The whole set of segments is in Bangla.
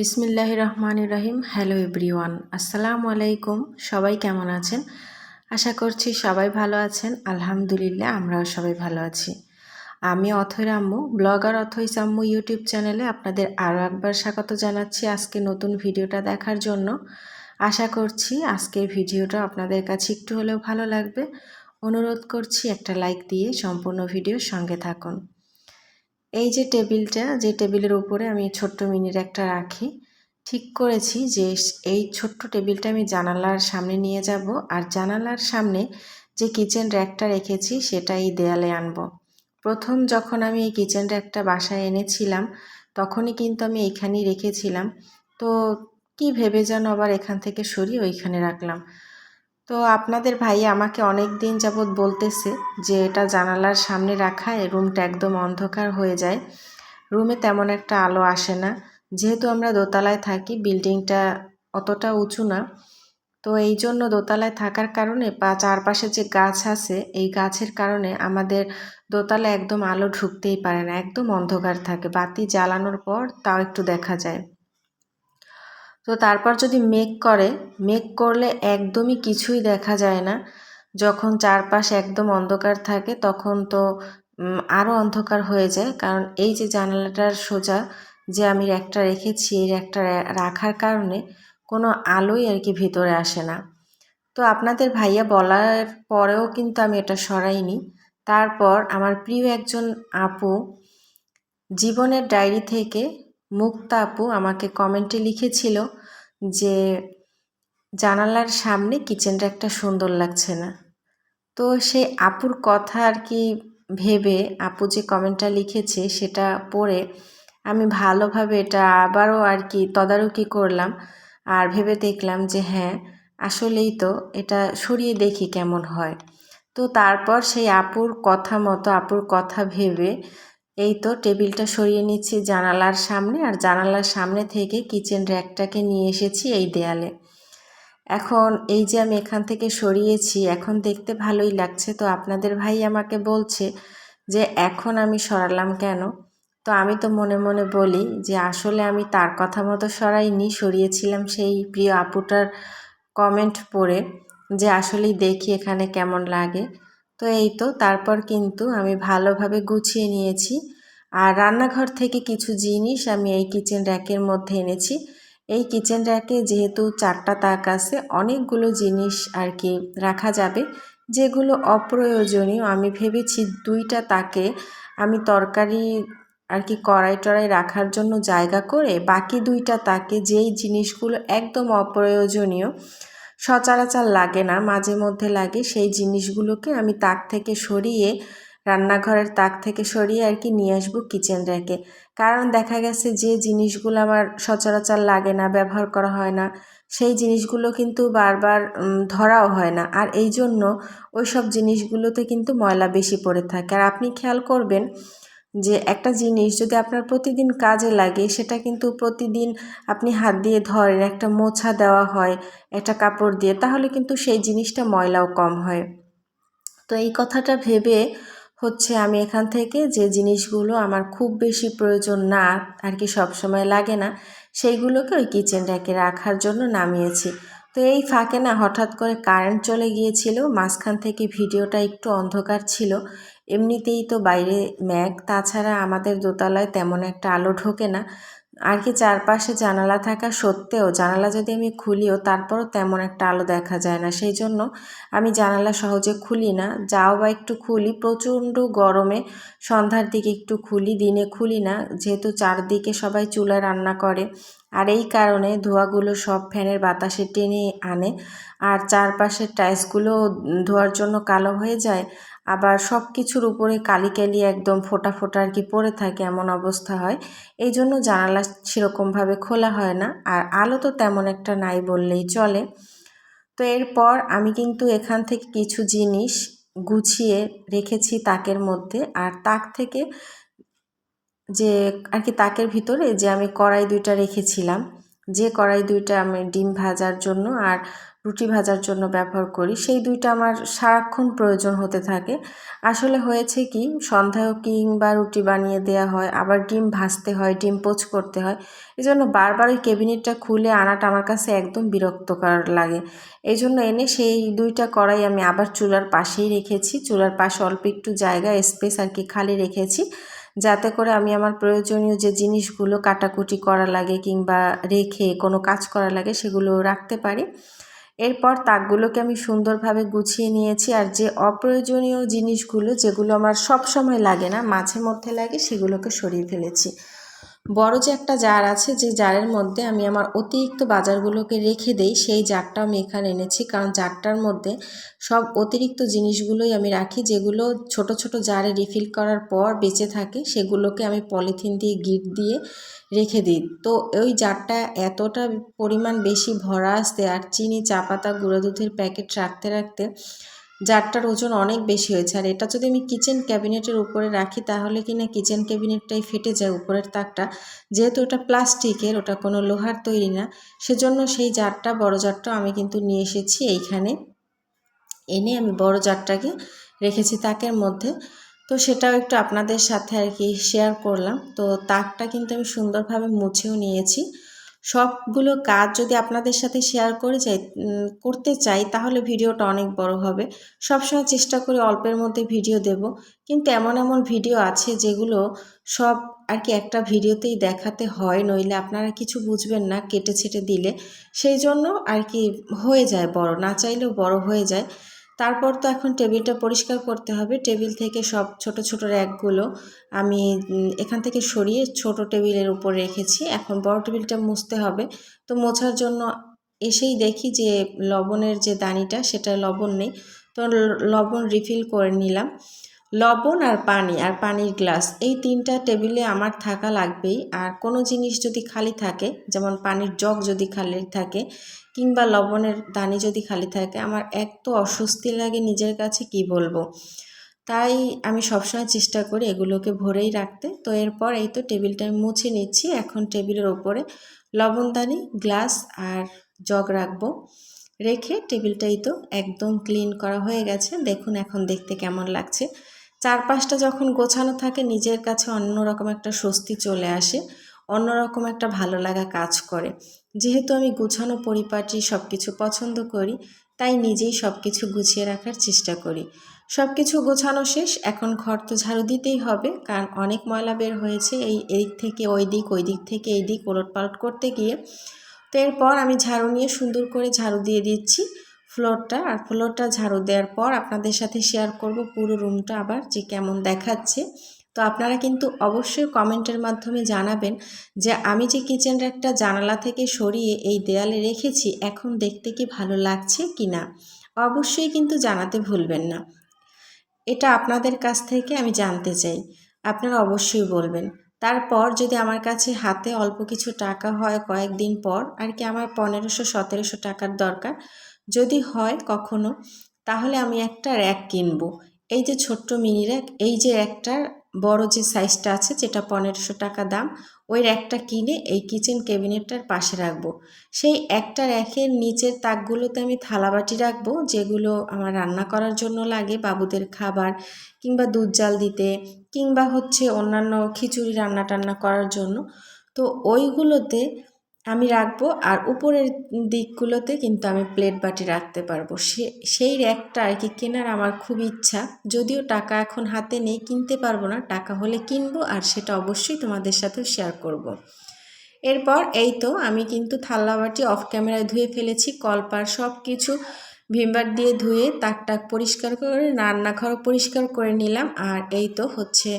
বিসমিল্লাহ রহমান রহিম। হ্যালো এভরিওয়ান আসসালামু আলাইকুম। সবাই কেমন আছেন? আশা করছি সবাই ভালো আছেন। আলহামদুলিল্লাহ, আমরাও সবাই ভালো আছি। আমি অথৈ আম্মু, ব্লগার অথৈ আম্মু ইউটিউব চ্যানেলে আপনাদের আরও একবার স্বাগত জানাচ্ছি আজকে নতুন ভিডিওটা দেখার জন্য। আশা করছি আজকের ভিডিওটা আপনাদের কাছে একটু হলেও ভালো লাগবে। অনুরোধ করছি একটা লাইক দিয়ে সম্পূর্ণ ভিডিওর সঙ্গে থাকুন। এই যে টেবিলটা, যে টেবিলের উপরে আমি ছোট্ট মিনির একটা রাখি, ঠিক করেছি যে এই ছোট্ট টেবিলটা আমি জানালার সামনে নিয়ে যাব আর জানালার সামনে যে কিচেন র্যাকটা রেখেছি সেটা এই দেয়ালে আনব। প্রথম যখন আমি এই কিচেন র্যাকটা বাসায় এনেছিলাম, তখনই কিন্তু আমি এইখানেই রেখেছিলাম। তো কি ভেবে যেন আবার এখান থেকে সরিয়ে ওইখানে রাখলাম। তো আপনাদের ভাই আমাকে অনেক দিন যাবৎ বলতেছে যে এটা জানালার সামনে রাখায় রুমটা একদম অন্ধকার হয়ে যায়। রুমে তেমন একটা আলো আসে না। যেহেতু আমরা দোতলায় থাকি, বিল্ডিংটা অতটা উঁচু না। তো এই জন্য দোতলায় থাকার কারণে বা চারপাশে যে গাছ আছে, এই গাছের কারণে আমাদের দোতলায় একদম আলো ঢুকতেই পারে না, একদম অন্ধকার থাকে। বাতি জ্বালানোর পর তাও একটু দেখা যায়। তো তারপর যদি মেঘ করে মেঘ করলে একদমই কিছুই দেখা যায় না। যখন চারপাশ একদম অন্ধকার থাকে, তখন তো আরও অন্ধকার হয়ে যায়। কারণ এই যে জানালাটার সোজা যে আমি একটা রেখেছি, এই একটা রাখার কারণে কোনো আলোই আর কি ভিতরে আসে না। তো আপনাদের ভাইয়া বলার পরেও কিন্তু আমি এটা সরাইনি। তারপর আমার প্রিয় একজন আপু, জীবনের ডায়েরি থেকে মুক্তা আপু আমাকে কমেন্টে লিখেছিল যে, জানালার সামনে কিচেনটা একটা সুন্দর লাগছে না। তো সেই আপুর কথা আর কি ভেবে আপু যে কমেন্টটা লিখেছে সেটা পড়ে আমি ভালোভাবে এটা আবারও আর কি তদারকি করলাম আর ভেবে দেখলাম যে হ্যাঁ আসলেই তো এটা সরিয়ে দেখি কেমন হয়। তো তারপর সেই আপুর কথা মতো, আপুর কথা ভেবে এই তো টেবিলটা সরিয়ে নিচ্ছি জানালার সামনে আর জানালার সামনে থেকে কিচেন র্যাকটাকে নিয়ে এসেছি এই দেয়ালে। এখন এই যে আমি এখান থেকে সরিয়েছি, এখন দেখতে ভালোই লাগছে। তো আপনাদের ভাই আমাকে বলছে যে, এখন আমি সরালাম কেন? তো আমি তো মনে মনে বলি যে, আসলে আমি তার কথা মতো সরাইনি, সরিয়েছিলাম সেই প্রিয় আপুটার কমেন্ট পড়ে যে, আসলেই দেখি এখানে কেমন লাগে। তো এই তো, তারপর কিন্তু আমি ভালোভাবে গুছিয়ে নিয়েছি। আর রান্নাঘর থেকে কিছু জিনিস আমি এই কিচেন র্যাকের মধ্যে এনেছি। এই কিচেন র্যাকে যেহেতু চারটা তাক আছে, অনেকগুলো জিনিস আর কি রাখা যাবে, যেগুলো অপ্রয়োজনীয়। আমি ভেবেছি দুইটা তাকে আমি তরকারি আর কি কড়াই টড়াই রাখার জন্য জায়গা করে বাকি দুইটা তাকে যেই জিনিসগুলো একদম অপ্রয়োজনীয় সচরাচর লাগে না, মাঝে মধ্যে লাগে। সেই জিনিসগুলোকে আমি তাক থেকে সরিয়ে, রান্নাঘরের তাক থেকে সরিয়ে আর কি নিয়ে আসব কিচেন র্যাকে কারণ দেখা গেছে যে জিনিসগুলো আমার সচরাচর লাগে না, ব্যবহার করা হয় না, সেই জিনিসগুলো কিন্তু বারবার ধরাও হয় না। আর এই জন্য ওই সব জিনিসগুলোতে কিন্তু ময়লা বেশি পড়ে থাকে। আর আপনি খেয়াল করবেন যে একটা জিনিস যদি আপনার প্রতিদিন কাজে লাগে, সেটা কিন্তু প্রতিদিন আপনি হাত দিয়ে ধরেন, একটা মোছা দেওয়া হয়, একটা কাপড় দিয়ে, তাহলে কিন্তু সেই জিনিসটা ময়লাও কম হয়। তো এই কথাটা ভেবে হচ্ছে আমি এখান থেকে যে জিনিসগুলো আমার খুব বেশি প্রয়োজন না, আর কি সবসময় লাগে না, সেইগুলোকে ওই কিচেন র্যাকে রাখার জন্য নামিয়েছি। তো এই ফাঁকে না হঠাৎ করে কারেন্ট চলে গিয়েছিল, মাঝখান থেকে ভিডিওটা একটু অন্ধকার ছিল। এমনিতেই তো বাইরে ম্যাগ তাছাড়া আমাদের দোতলায় তেমন একটা আলো ঢোকে না। আর কি চারপাশে জানালা থাকা সত্ত্বেও, জানালা যদি আমি খুলিও তারপরও তেমন একটা আলো দেখা যায় না। সেই জন্য আমি জানালা সহজে খুলি না। যাও বা একটু খুলি, প্রচণ্ড গরমে সন্ধ্যার দিকে একটু খুলি, দিনে খুলি না। যেহেতু চারদিকে সবাই চুলা রান্না করে আর এই কারণে ধোয়াগুলো সব ফ্যানের বাতাসে টেনে আনে। আর চারপাশের টাইলসগুলো ধোয়ার জন্য কালো হয়ে যায়। আবার সব কিছুর উপরে কালি কালি একদম ফোটা ফোটা আর কি পড়ে থাকে এমন অবস্থা হয়। এই জন্য জানালা সেরকমভাবে খোলা হয় না। আর আলো তো তেমন একটা নাই বললেই চলে। তো এরপর আমি কিন্তু এখান থেকে কিছু জিনিস গুছিয়ে রেখেছি তাকের মধ্যে। আর তাক থেকে যে আর কি তাকের ভিতরে যে আমি কড়াই দুইটা রেখেছিলাম। যে কড়াই দুইটা আমি ডিম ভাজার জন্য আর রুটি ভাজার জন্য ব্যবহার করি, সেই দুইটা আমার সারাক্ষণ প্রয়োজন হতে থাকে। আসলে হয়েছে কি, সন্ধ্যায় কিংবা রুটি বানিয়ে দেওয়া হয়, আবার ডিম ভাজতে হয়, ডিম পোচ করতে হয়। এই জন্য বারবার ওই ক্যাবিনেটটা খুলে আনাটা আমার কাছে একদম বিরক্তকর লাগে। এই জন্য এনে সেই দুইটা কড়াই আমি আবার চুলার পাশেই রেখেছি। চুলার পাশে অল্প একটু জায়গা, স্পেস আর কি খালি রেখেছি। যাতে করে আমি আমার প্রয়োজনীয় যে জিনিসগুলো কাটাকুটি করা লাগে কিংবা রেখে কোনো কাজ করা লাগে সেগুলো রাখতে পারি। এরপর তাকগুলোকে আমি সুন্দরভাবে গুছিয়ে নিয়েছি আর যে অপ্রয়োজনীয় জিনিসগুলো যেগুলো আমার সব সময় লাগে না, মাঝে মধ্যে লাগে সেগুলোকে সরিয়ে ফেলেছি। বড় যে একটা জার আছে, যে জারের মধ্যে আমি আমার অতিরিক্ত বাজারগুলোকে রেখে দেই, সেই জারটা আমি এখানে এনেছি। কারণ জারটার মধ্যে সব অতিরিক্ত জিনিসগুলোই আমি রাখি, যেগুলো ছোট ছোট জারে রিফিল করার পর বেঁচে থাকে, সেগুলোকে আমি পলিথিন দিয়ে গিট দিয়ে রেখে দিই। তো ওই জারটা এতটা পরিমাণ বেশি ভরা আসতে আর চিনি, চা পাতা, গুঁড়ো দুধের প্যাকেট রাখতে রাখতে জারটার ওজন অনেক বেশি হয়েছে। আর এটা যদি আমি কিচেন ক্যাবিনেটের উপরে রাখি, তাহলে কি না কিচেন ক্যাবিনেটটাই ফেটে যায় উপরের তাকটা। যেহেতু ওটা প্লাস্টিকের, ওটা কোনো লোহার তৈরি না, সেজন্য সেই জারটা, বড় জারটা আমি কিন্তু নিয়ে এসেছি এইখানে। এনে আমি বড় জারটাকে রেখেছি তাকের মধ্যে। তো সেটাও একটু আপনাদের সাথে আর কি শেয়ার করলাম। তো তাকটা কিন্তু আমি সুন্দরভাবে মুছেও নিয়েছি। সবগুলো কাজ যদি আপনাদের সাথে শেয়ার করে যাই করতে চাই, তাহলে ভিডিওটা অনেক বড় হবে। সবসময় চেষ্টা করি অল্পের মধ্যে ভিডিও দেব। কিন্তু এমন এমন ভিডিও আছে যেগুলো সব আর কি একটা ভিডিওতেই দেখাতে হয়, নইলে আপনারা কিছু বুঝবেন না কেটে ছেটে দিলে। সেই জন্য আর কি হয়ে যায় বড়, না চাইলেও বড় হয়ে যায়। তারপর তো এখন টেবিলটা পরিষ্কার করতে হবে। টেবিল থেকে সব ছোট ছোট র্যাকগুলো আমি এখান থেকে সরিয়ে ছোট টেবিলের উপর রেখেছি। এখন বড় টেবিলটা মুছতে হবে। তো মোছার জন্য এসেই দেখি যে লবণের যে দানিটা, সেটা লবণ নেই। তো লবণ রিফিল করে নিলাম। লবণ আর পানি আর পানির গ্লাস, এই তিনটা টেবিলে আমার থাকা লাগবেই। আর কোনো জিনিস যদি খালি থাকে, যেমন পানির জগ যদি খালি থাকে কিংবা লবণের দানি যদি খালি থাকে, আমার এক তো অস্বস্তি লাগে নিজের কাছে, কি বলব? তাই আমি সবসময় চেষ্টা করি এগুলোকে ভরেই রাখতে। তো এরপর এই তো টেবিলটা আমি মুছে নিচ্ছি। এখন টেবিলের ওপরে লবণদানি গ্লাস আর জগ রাখব। রেখে টেবিলটাই তো একদম ক্লিন করা হয়ে গেছে। দেখুন এখন দেখতে কেমন লাগছে। চারপাশটা যখন গোছানো থাকে, নিজের কাছে অন্যরকম একটা স্বস্তি চলে আসে, অন্যরকম একটা ভালো লাগা কাজ করে। যেহেতু আমি গুছানো পরিপাটি সব কিছু পছন্দ করি, তাই নিজেই সব কিছু গুছিয়ে রাখার চেষ্টা করি। সব কিছু গোছানো শেষ, এখন ঘর তো ঝাড়ু দিতেই হবে, কারণ অনেক ময়লা বের হয়েছে এই এদিক থেকে ওই দিক ওই দিক থেকে এই দিক, ওলট পালট করতে গিয়ে। তো এরপর আমি ঝাড়ু নিয়ে সুন্দর করে ঝাড়ু দিয়ে দিচ্ছি। ফ্লোরটা আর ফ্লোরটা ঝাড়ু দেওয়ার পর আপনাদের সাথে শেয়ার করব পুরো রুমটা আবার যে কেমন দেখাচ্ছে। তো আপনারা কিন্তু অবশ্যই কমেন্টের মাধ্যমে জানাবেন যে আমি যে কিচেন একটা জানালা থেকে সরিয়ে এই দেয়ালে রেখেছি, এখন দেখতে কি ভালো লাগছে কি না অবশ্যই কিন্তু জানাতে ভুলবেন না। এটা আপনাদের কাছ থেকে আমি জানতে চাই, আপনারা অবশ্যই বলবেন। তারপর যদি আমার কাছে হাতে অল্প কিছু টাকা হয় কয়েকদিন পর, আর কি আমার পনেরোশো সতেরোশো টাকার দরকার যদি হয় কখনো, তাহলে আমি একটা র্যাক কিনবো। এই যে ছোট্ট মিনি র্যাক এই যে একটা বড় যে সাইজটা আছে, যেটা পনেরোশো টাকা দাম, ওই র্যাকটা কিনে এই কিচেন ক্যাবিনেটটার পাশে রাখব। সেই একটা র্যাকের নিচের তাকগুলোতে আমি থালাবাটি রাখব, যেগুলো আমার রান্না করার জন্য লাগে, বাবুদের খাবার, কিংবা দুধ জাল দিতে, কিংবা হচ্ছে অন্যান্য খিচুড়ি রান্না টান্না করার জন্য। তো ওইগুলোতে আমি রাখব আর উপরের দিকগুলোতে কিন্তু আমি প্লেট বাটি রাখতে পারব। সে, সেই র্যাকটা আর কি কেনার আমার খুব ইচ্ছা। যদিও টাকা এখন হাতে নেই, কিনতে পারব না। টাকা হলে কিনবো আর সেটা অবশ্যই তোমাদের সাথে শেয়ার করব। এরপর এই তো আমি কিন্তু থাল্লা বাটি অফ ক্যামেরায় ধুয়ে ফেলেছি। কলপার সব কিছু ভিমবার দিয়ে ধুয়ে তাক টাক পরিষ্কার করে, রান্নাঘরও পরিষ্কার করে নিলাম। আর এই তো হচ্ছে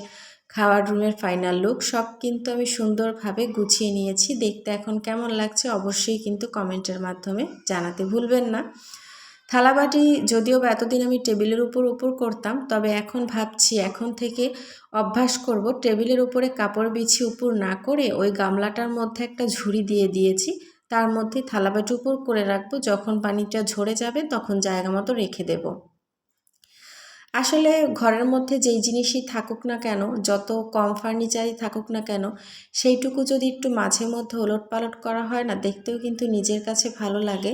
খাওয়ার রুমের ফাইনাল লুক, সব কিন্তু আমি সুন্দরভাবে গুছিয়ে নিয়েছি। দেখতে এখন কেমন লাগছে অবশ্যই কিন্তু কমেন্টের মাধ্যমে জানাতে ভুলবেন না। থালাবাটি যদিও বা এতদিন আমি টেবিলের উপর উপর করতাম, তবে এখন ভাবছি, এখন থেকে অভ্যাস করব। টেবিলের উপরে কাপড় বিছি উপর না করে ওই গামলাটার মধ্যে একটা ঝুড়ি দিয়ে দিয়েছি। তার মধ্যে থালাবাটি উপর করে রাখব, যখন পানিটা ঝরে যাবে তখন জায়গা মতো রেখে দেবো। আসলে ঘরের মধ্যে যেই জিনিসই থাকুক না কেন, যত কম ফার্নিচারই থাকুক না কেন, সেইটুকু যদি একটু মাঝে মধ্যে ওলট পালট করা হয় না, দেখতেও কিন্তু নিজের কাছে ভালো লাগে।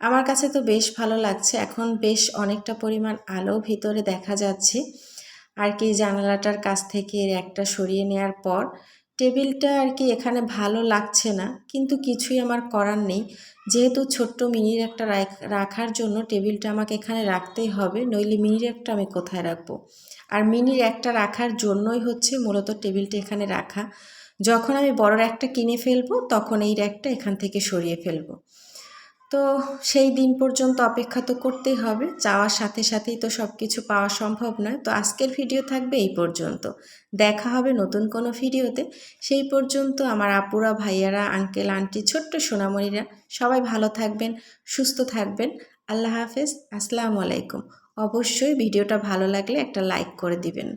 আমার কাছে তো বেশ ভালো লাগছে, এখন বেশ অনেকটা পরিমাণ আলো ভিতরে দেখা যাচ্ছে। আর কি জানালাটার কাছ থেকে একটা সরিয়ে নেওয়ার পর টেবিলটা আর কি এখানে ভালো লাগছে না, কিন্তু কিছুই আমার করার নেই। যেহেতু ছোট্ট মিনির একটা রাখার জন্য টেবিলটা আমাকে এখানে রাখতেই হবে, নইলে মিনির একটা আমি কোথায় রাখব? আর মিনির একটা রাখার জন্যই হচ্ছে মূলত টেবিলটা এখানে রাখা। যখন আমি বড় একটা কিনে ফেলব, তখন এই র্যাকটা এখান থেকে সরিয়ে ফেলব। তো সেই দিন পর্যন্ত অপেক্ষা তো করতেই হবে। যাওয়ার সাথে সাথেই তো সব কিছু পাওয়া সম্ভব নয়। তো আজকের ভিডিও থাকবে এই পর্যন্ত। দেখা হবে নতুন কোনো ভিডিওতে। সেই পর্যন্ত আমার আপুরা, ভাইয়ারা আঙ্কেল আন্টি ছোট্ট সোনামণিরা, সবাই ভালো থাকবেন, সুস্থ থাকবেন। আল্লাহ হাফেজ। আসসালামু আলাইকুম। অবশ্যই ভিডিওটা ভালো লাগলে একটা লাইক করে দিবেন।